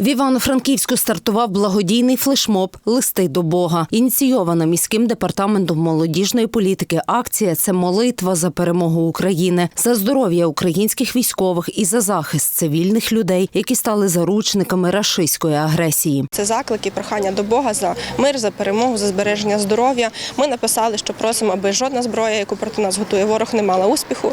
В Івано-Франківську стартував благодійний флешмоб Листи до Бога. Ініційована міським департаментом молодіжної політики. Акція це молитва за перемогу України, за здоров'я українських військових і за захист цивільних людей, які стали заручниками рашистської агресії. Це заклики, прохання до Бога за мир, за перемогу, за збереження здоров'я. Ми написали, що просимо, аби жодна зброя, яку проти нас готує ворог, не мала успіху.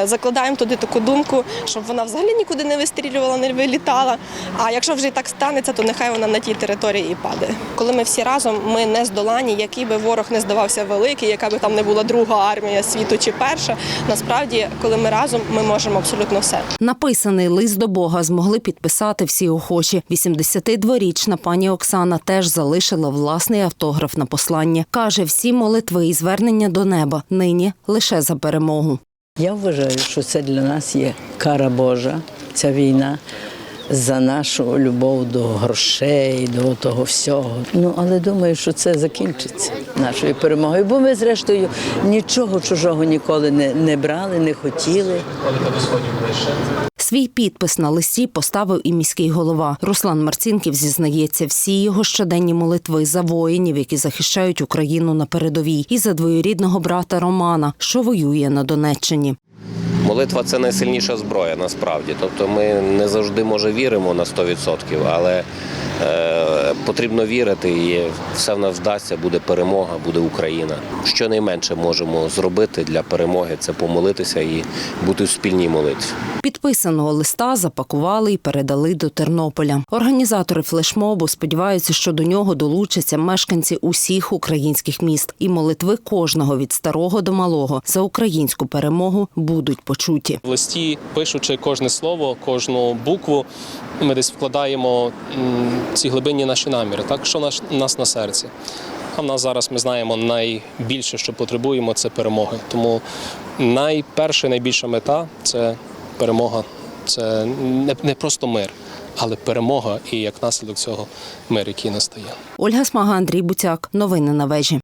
Е, Закладаємо туди таку думку, щоб вона взагалі нікуди не вистрілювала, не вилітала. А якщо вже так станеться, то нехай вона на тій території і падає. Коли ми всі разом, ми не здолані, який би ворог не здавався великий, яка би там не була друга армія світу чи перша. Насправді, коли ми разом, ми можемо абсолютно все. Написаний лист до Бога змогли підписати всі охочі. 82-річна пані Оксана теж залишила власний автограф на послання. Каже, всі молитви і звернення до неба нині лише за перемогу. Я вважаю, що це для нас є кара Божа, ця війна. За нашу любов до грошей, до того всього. Ну але думаю, що це закінчиться нашою перемогою. Бо ми, зрештою, нічого чужого ніколи не, не брали, не хотіли. Свій підпис на листі поставив і міський голова. Руслан Марцінків зізнається, всі його щоденні молитви за воїнів, які захищають Україну на передовій, і за двоюрідного брата Романа, що воює на Донеччині. Молитва це найсильніша зброя насправді. Тобто ми не завжди може віримо на 100%, але е, потрібно вірити, і все в нас вдасться, буде перемога, буде Україна. Що найменше можемо зробити для перемоги це помолитися і бути в спільній молитві. Підписаного листа запакували і передали до Тернополя. Організатори флешмобу сподіваються, що до нього долучаться мешканці усіх українських міст, і молитви кожного від старого до малого за українську перемогу будуть почуті. В листі, пишучи кожне слово, кожну букву, ми десь вкладаємо ці глибинні наші наміри, так що наш, нас на серці. А в нас зараз ми знаємо найбільше, що потребуємо, це перемоги. Тому найперша, найбільша мета це перемога. Це не, не просто мир, але перемога і як наслідок цього мир, який настає. Ольга Смага, Андрій Буцяк. Новини на вежі.